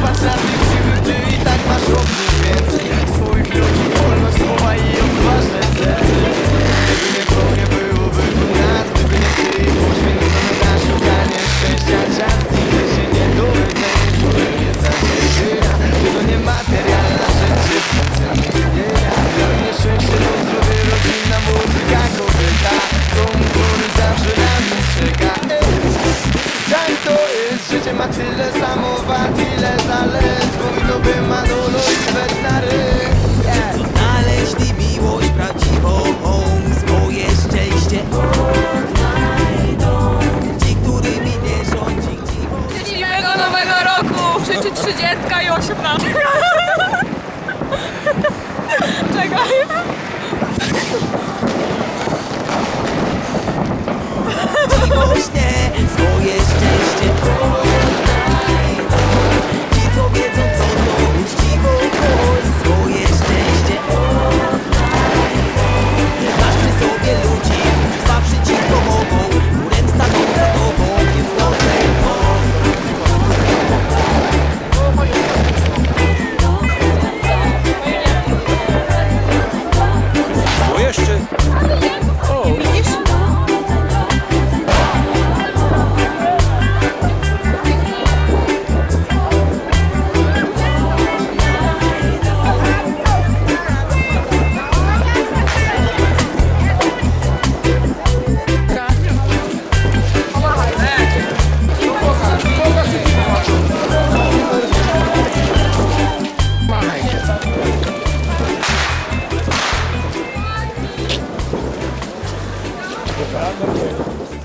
pasar właśnie swoje szczęście. Obrigado,